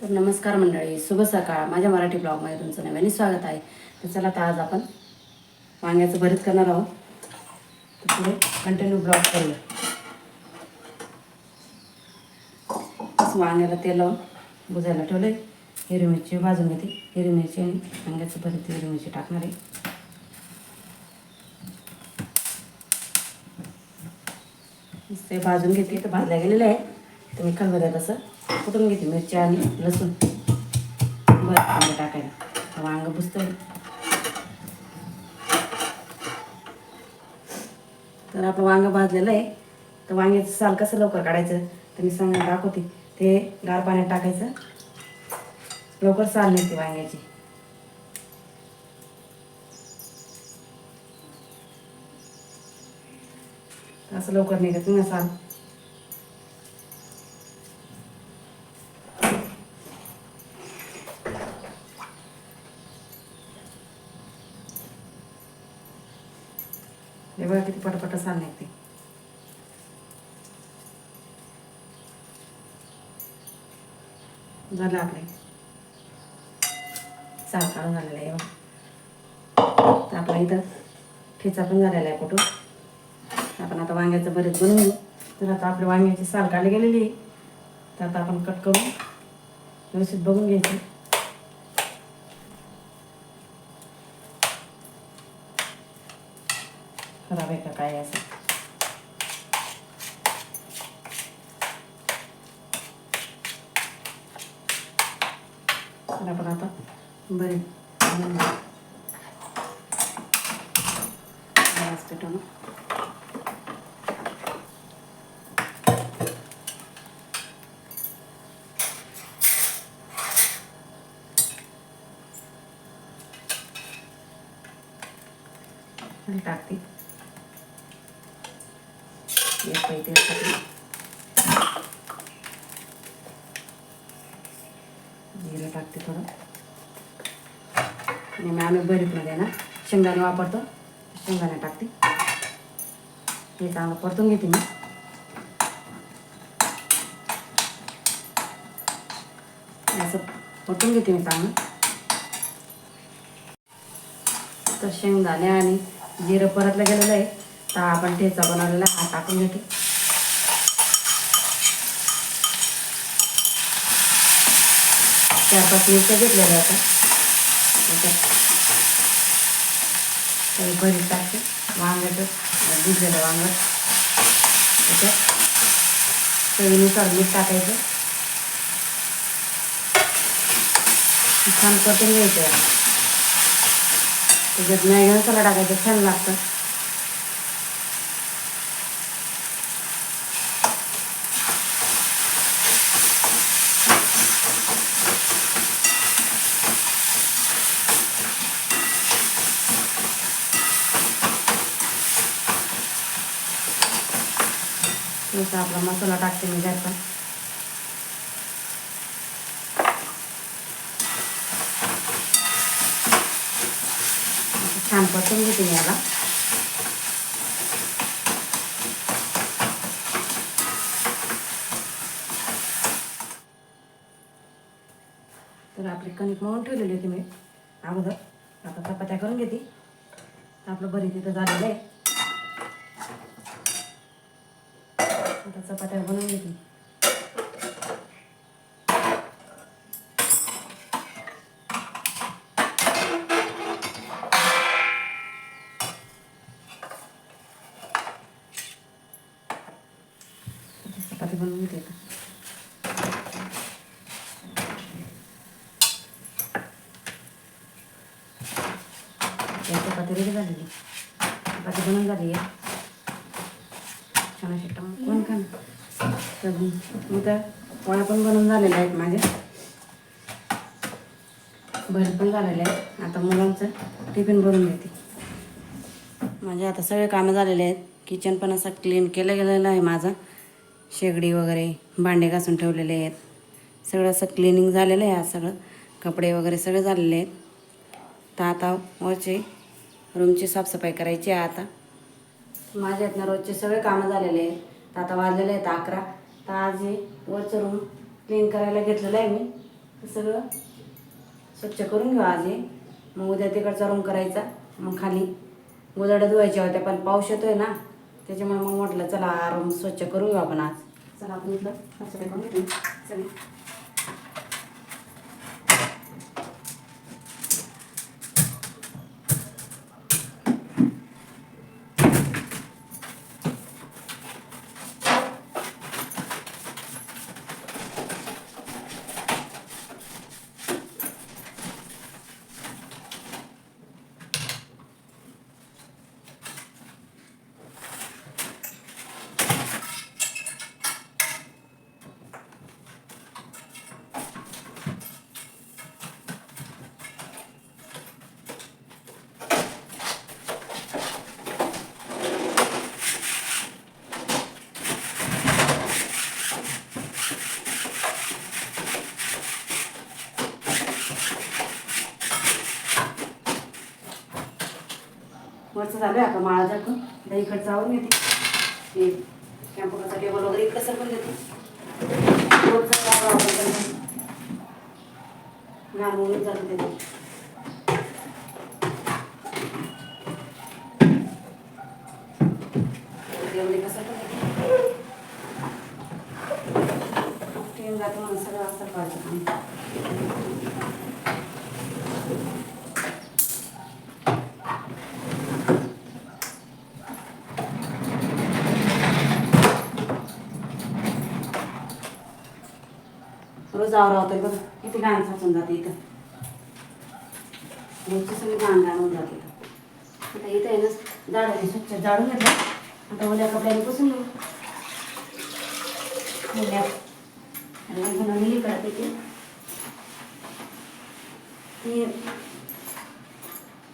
तर नमस्कार मंडळी शुभ सकाळ. माझ्या मराठी ब्लॉगमध्ये तुमचं नव्याने स्वागत आहे. तर चला आता आज आपण वांग्याचं भरीत करणार आहोत. तर पुढे कंटिन्यू ब्लॉग करूया. असं वांग्याला तेल लावून बुजायला ठेवलं आहे हिरवी मिरची भाजून घेते. हिरवी मिरची आणि वांग्याचं भरीत हिरवी मिरची टाकणार आहे. ते भाजून घेते. तर भाजल्या गेलेलं आहे. तर मी आहे तसं कुटून घेते? मिरची आणि लसूण. बरं कांदा टाकायला. वांग बुजतं तर आपलं वांग भाजलेलं आहे. तर वांग्याचं साल कसं लवकर काढायचं तर मी सांगा दाखवते. ते गार पाण्यात टाकायचं. लवकर साल निघते वांग्याची. असं लवकर निघत ना साल हे बघा किती पटपट साल निघते झालं आपले. साल काढून झालेलं आहे तर आपला इथं ठेचा पण झालेला आहे कुठून आपण आता वांग्याचं बरेच बनवून तर आता आपल्या वांग्याची साल काढली गेलेली आहे. तर आता आपण कट करून व्यवस्थित बघून घ्यायची. खराब आहे का काय असं? तर आपण आता. बरे. गॅस पेटवून आणि टाकते. एक लागते थोडं. आणि मग आम्ही भरीतमध्ये ना शेंगदाणे वापरतो. शेंगदाणे टाकते. हे चांगलं परतून घेते मी. असं परतून घेते मी चांगलं. तर शेंगदाणे आणि जिरं परतलं गेलेलं आहे. तर आपण ठेचा बनवलेला हा टाकून घेते. चार पाच मिरच्या घेतलेल्या आता त्याच्यात भरीत टाकते वांग्याचं भिजलेलं वांग. त्याच्यात चवीनुसार मीठ टाकायचं. छान परतून घ्यायचं. त्याच्यात मॅगी मसाला टाकायचं. छान लागतं. तसा आपला मसाला टाकते मी त्याचा छान परतून घेते मी याला. तर आपली कणिक मळून ठेवलेली होती मी. अगोदर. आता चपात्या करून घेते. आपलं बरी तिथं झालेलं आहे. आता चपात्या बनवून घेते. चपाती बनवून घेते चपाती रेडी झालेली. चपाती बनवून झाली आहे छान अशी टाकून तर मी तर पोळ्या पण बनवून झालेल्या आहेत माझ्या. भर पण झालेले आहेत. आता मुलांचं टिफिन भरून घेते माझे आता सगळे कामं झालेले आहेत. किचन पण असं क्लीन केलं गेलेलं आहे माझं. शेगडी वगैरे भांडे घासून ठेवलेले आहेत. सगळं असं क्लिनिंग झालेलं आहे आज सगळं. कपडे वगैरे सगळे झालेले आहेत. तर आता वरचे रूमची साफसफाई करायची आहे आता. माझ्यातनं रोजचे सगळे कामं झालेले आहेत. तर आता वाजलेलं आहेत अकरा. तर आज हे वरचं रूम क्लीन करायला घेतलेलं आहे मी. सगळं स्वच्छ करून घेऊ आज हे. मग उद्या तिकडचा रूम करायचा. मग खाली गोदाड्या धुवायच्या होत्या पण पाऊस येतोय ना त्याच्यामुळे मग म्हटलं चला रूम स्वच्छ करून घेऊ आपण आज. चला आपण इथलं स्वच्छ करून घेऊ. चला. वरचं झालं आहे आता माळा जातो दही इकडचं जाऊन येते. हे कॅम्पुटरचा टेबल वगैरे इकडं सरकून देते. वरचं जातं कसं जातो म्हणून सगळं असं पाहिजे जावं आवरा होतं बघ किती घाण साचून जाते इथं. रोजची सगळी घाण घाण होऊन जाते आता इथं आहे ना झाडाने स्वच्छ जाडून घेतलं. आता उद्या कपड्याने पुसून घेऊ. उद्या आणि येते ते.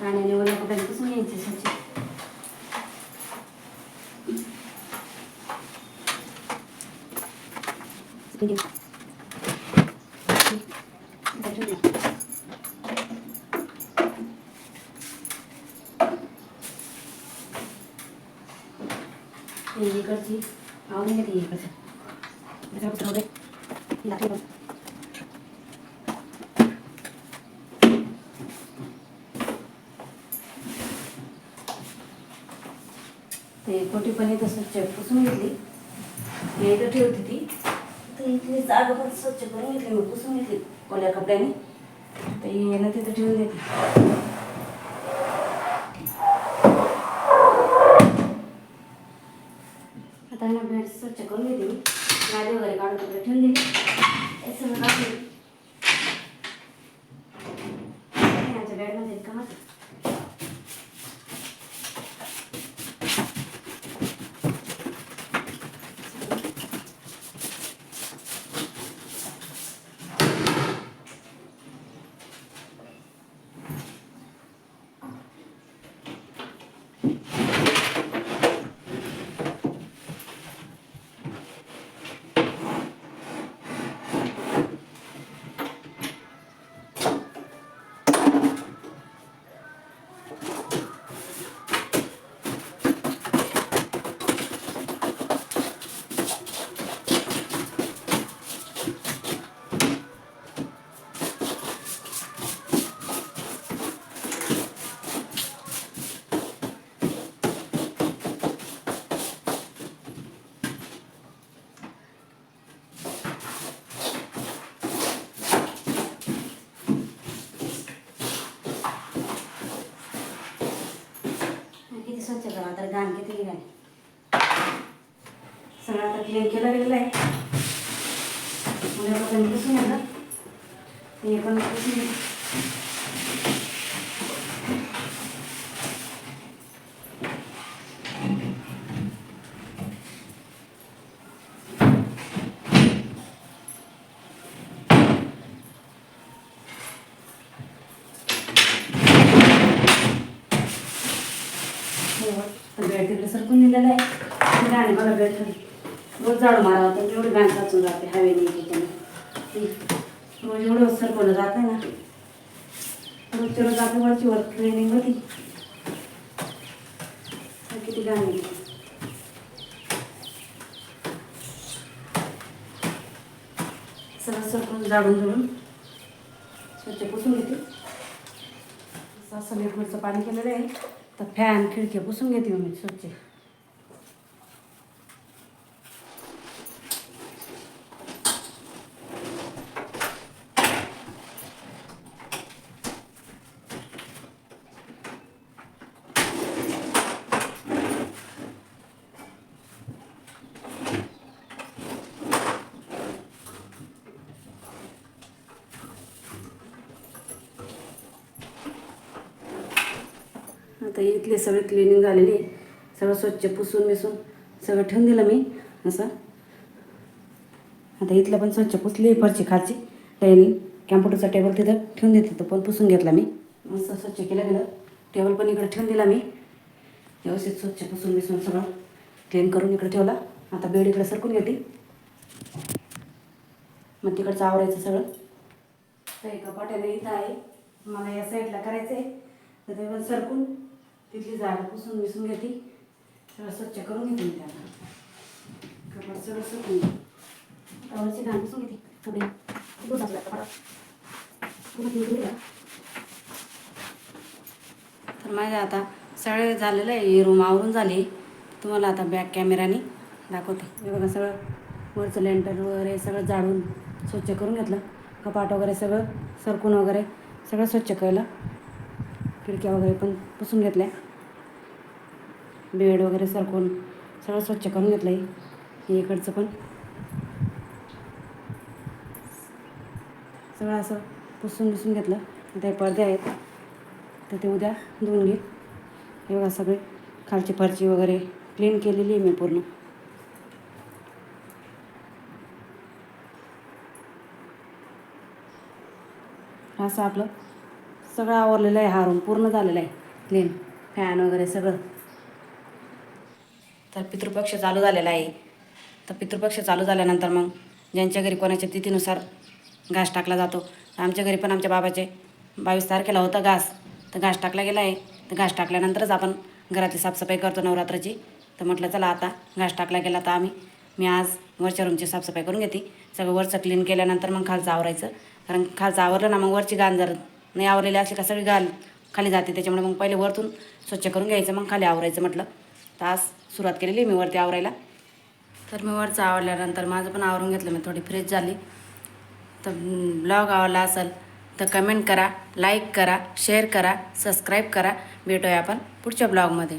पाण्याने उद्या कपड्याने पुसून घ्यायचे स्वच्छ. Thank you. इकडची. आवडून घेते इकडचं त्याच्यावर थोडे लागले बघ. ते कोटी पण इथं स्वच्छ पुसून घेतली. हे इथं ठेवते ती. तर इथली जागा पण स्वच्छ करून घेतली मी पुसून घेतली ओल्या कपड्याने. तर येणं तिथं ठेवून देते आता ना बेड स्वच्छ करून घेते मी. गादी वगैरे काढून तिकडे ठेवून दिली हे सगळं काढून. आमच्या का किती स्वच्छ करा तर घाण किती सगळं आता क्लीन केलं गेलेलं आहे उद्या पण पुसून येतं. ते पण पुसून येतं. बेड तिकडे सरकून दिलेलं आहे गाणे बघा बेड रोज झाडू मारावं तर एवढी घाण साचून जाते हवेने नाही रोज एवढं सरकवलं जातं ना? रोजच्या रोज आपली वरची वर ट्रेनिंग होती किती गाणी आहे. सगळं सरकून झाडून झुडून स्वच्छ पुसून घेते. असं लिक्विडचं पाणी केलेलं आहे. तर फॅन खिडक्या पुसून घेते मी स्वच्छ. आता इथले सगळे क्लिनिंग झालेली सगळं स्वच्छ पुसून मिसून सगळं ठेवून दिलं मी. असं. आता इथलं पण स्वच्छ पुसली फरची खालची. डायनिंग कॅम्प्युटरचा टेबल तिथं ठेवून देते तो पण पुसून घेतला मी. असं स्वच्छ केलं गेलं. टेबल पण इकडे ठेवून दिला मी. व्यवस्थित स्वच्छ पुसून मिसून सगळं क्लीन करून इकडे ठेवला. आता बेड इकडे सरकून घेते. मग तिकडचं आवरायचं सगळं. तर एका पाट्याने इथं आहे. मला या साईडला करायचं आहे तर ते पण सरकून तिथली जागा पुसून बिसून घेते. सगळं स्वच्छ करून घेते मी त्याला. कपाट सगळं सुकून त्यावरची घाण पुसून घेते. पुढे. तर माझं आता सगळं झालेलं आहे. हे रूम आवरून झाली. तुम्हाला आता बॅक कॅमेराने दाखवते. हे बघा सगळं. वरचं लेंटर वगैरे सगळं जाळून स्वच्छ करून घेतलं. कपाट वगैरे सगळं सरकून वगैरे सगळं स्वच्छ केलं. खिडक्या वगैरे पण पुसून घेतल्या. बेड वगैरे सरकून सगळं स्वच्छ करून घेतलं आहे हे इकडचं पण. सगळं असं पुसून बिसून घेतलं. आता पडदे आहेत तर ते उद्या धुवून घे हे बघा सगळे खालची फरची वगैरे क्लीन केलेली आहे मी पूर्ण. असं आपलं सगळं आवरलेलं आहे हा रूम पूर्ण झालेला आहे. क्लीन फॅन वगैरे सगळं. तर पितृपक्ष चालू झालेला आहे. तर पितृपक्ष चालू झाल्यानंतर मग ज्यांच्या घरी कोणाच्या तिथीनुसार घास टाकला जातो आमच्या घरी पण आमच्या बाबाचे बावीस तारखेला होता घास. तर घास टाकला गेला आहे. तर घास टाकल्यानंतरच आपण घरातली साफसफाई करतो नवरात्राची. तर म्हटलं चला आता घास टाकला गेला तर आम्ही मी आज वरच्या रूमची साफसफाई करून घेते. सगळं वरचं क्लीन केल्यानंतर मग खालचं आवरायचं. कारण खालचं आवरलं ना मग वरची घाण जर नाही आवरलेले असले का सगळी घाल खाली जाते त्याच्यामुळे मग पहिले वरतून स्वच्छ करून घ्यायचं मग खाली आवरायचं म्हटलं. तर आज सुरुवात केलेली मी वरती आवरायला. तर मी वरचं आवडल्यानंतर माझं पण आवरून घेतलं मी थोडी फ्रेश झाली. तर ब्लॉग आवडला असेल तर कमेंट करा लाईक करा शेअर करा सबस्क्राईब करा. भेटूया आपण पुढच्या ब्लॉगमध्ये